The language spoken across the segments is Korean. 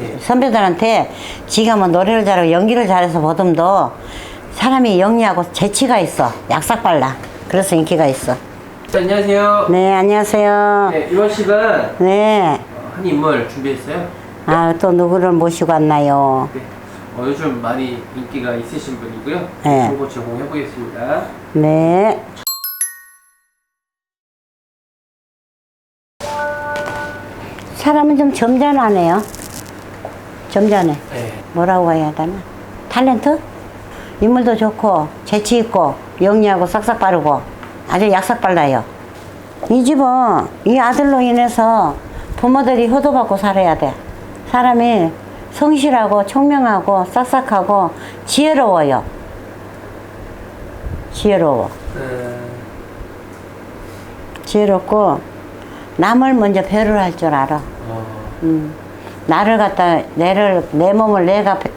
예. 선배들한테 지가 뭐 노래를 잘하고 연기를 잘해서 보듬도 사람이 영리하고 재치가 있어. 약삭 빨라. 그래서 인기가 있어. 네, 안녕하세요. 네, 안녕하세요. 네, 이번 시간 네. 어, 한 인물 준비했어요. 아, 또 누구를 모시고 왔나요? 네. 어, 요즘 많이 인기가 있으신 분이고요. 네. 정보 제공해 보겠습니다. 네. 사람은 좀 점잖하네요. 점잖해. 네. 뭐라고 해야 되나? 탤런트? 인물도 좋고, 재치 있고, 영리하고 싹싹 빠르고, 아주 약삭 빨라요. 이 집은 이 아들로 인해서 부모들이 효도받고 살아야 돼. 사람이 성실하고, 총명하고, 싹싹하고, 지혜로워요. 지혜로워. 음, 지혜롭고, 남을 먼저 배려를 할줄 알아. 어, 음, 나를 갖다 내를 내 몸을 내가 배-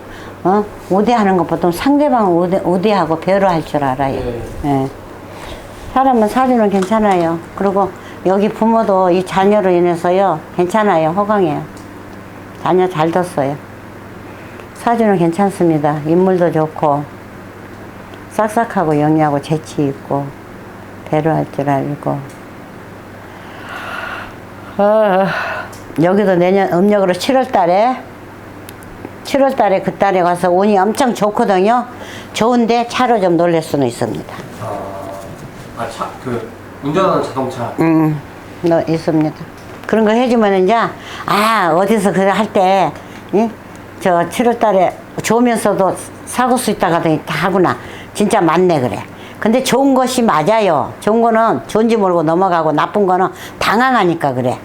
어? 우대하는 것보다 상대방을 우대, 우대하고 배려할 줄 알아요. 네. 예. 사람은 사주는 괜찮아요. 그리고 여기 부모도 이 자녀로 인해서요 괜찮아요. 호강해요. 자녀 잘 뒀어요. 사주는 괜찮습니다. 인물도 좋고 싹싹하고 영리하고 재치 있고 배려할 줄 알고. 어, 여기도 내년 음력으로 7월 달에 7월 달에 그 달에 가서 운이 엄청 좋거든요. 좋은데 차로 좀 놀랄 수는 있습니다. 아, 차, 그, 운전하는 자동차. 음, 너 있습니다. 그런 거 해주면 이제 아 어디서 그래 할때 저 7월 달에 좋으면서도 사고 수 있다 가더니 다 하구나. 진짜 맞네 그래. 근데 좋은 것이 맞아요. 좋은 거는 좋은지 모르고 넘어가고 나쁜 거는 당황하니까 그래.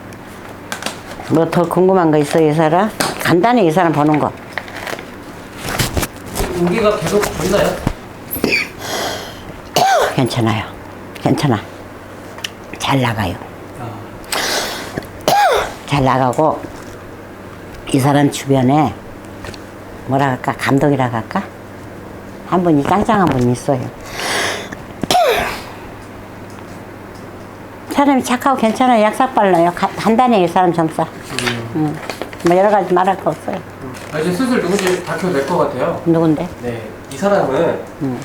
뭐 더 궁금한 거 있어 이 사람? 간단히 이 사람 보는 거. 인기가 계속 좋나요? 괜찮아요. 괜찮아. 잘 나가요. 아, 잘 나가고 이 사람 주변에 뭐라 할까 감독이라 할까 한 분이 짱짱한 분이 있어요. 사람이 착하고 괜찮아요. 약삭 빨라요. 가- 간단해요. 이 사람 점사. 음. 뭐 여러 가지 말할 거 없어요. 아, 이제 슬슬 누군지 밝혀낼 것 같아요. 누군데? 네, 이 사람은 음.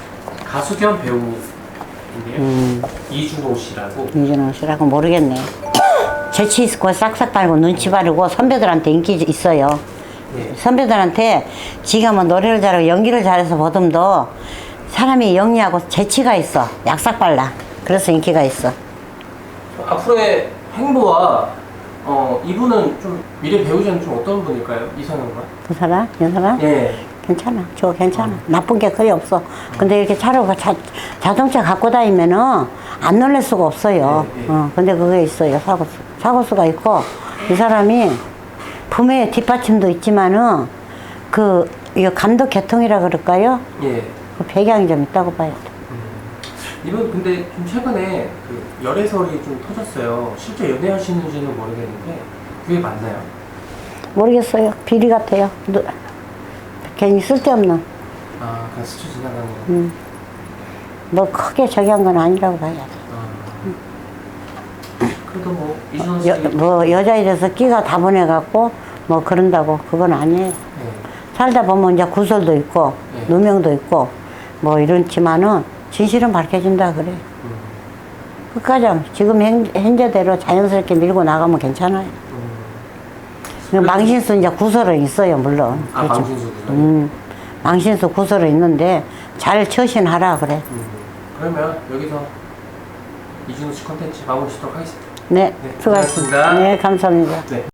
가수 겸 배우인데요. 음. 이준호 씨라고. 이준호 씨라고 모르겠네. 재치 있고 싹싹 빨고 눈치 바르고 선배들한테 인기 있어요. 네. 선배들한테 지가 뭐 노래를 잘하고 연기를 잘해서 보듬도 사람이 영리하고 재치가 있어. 약삭 빨라. 그래서 인기가 있어. 앞으로의 행보와 어, 이분은 좀 미래 배우자는 좀 어떤 분일까요? 이상형과? 그 사람? 이 사람? 예. 괜찮아. 저 괜찮아. 나쁜 게 거의 없어. 근데 이렇게 차로 가- 자, 자동차 갖고 다니면은 안 놀랄 수가 없어요. 네, 네. 어, 근데 그게 있어요. 사고수. 사고수가 있고 이 사람이 품에 뒷받침도 있지만은 그, 이거 감독 개통이라 그럴까요? 예. 그 배경이 좀 있다고 봐요. 이분 근데 좀 최근에 그 열애설이 좀 터졌어요. 실제 연애하시는지는 모르겠는데 그게 맞나요? 모르겠어요. 비리 같아요. 누- 괜히 쓸데없는. 아, 그냥 스쳐 지나가는 거. 음. 뭐 크게 저기 한 건 아니라고 봐야 돼. 아. 그래도 뭐 이준호 씨 여, 뭐 여자에 대해서 끼가 다분해갖고 뭐 그런다고 그건 아니에요. 네. 살다 보면 이제 구설도 있고 네. 누명도 있고 뭐 이렇지만은 진실은 밝혀준다 그래. 음, 끝까지 지금 현, 현재대로 자연스럽게 밀고 나가면 괜찮아요. 음. 그 망신수 이제 구설은 있어요 물론. 아, 그렇죠. 망신수구나. 음, 망신수 구설은 있는데 잘 처신하라 그래. 음. 그러면 여기서 이준호 씨 컨텐츠 마무리 짓도록 하겠습니다. 네, 네, 수고하셨습니다. 네, 감사합니다. 네.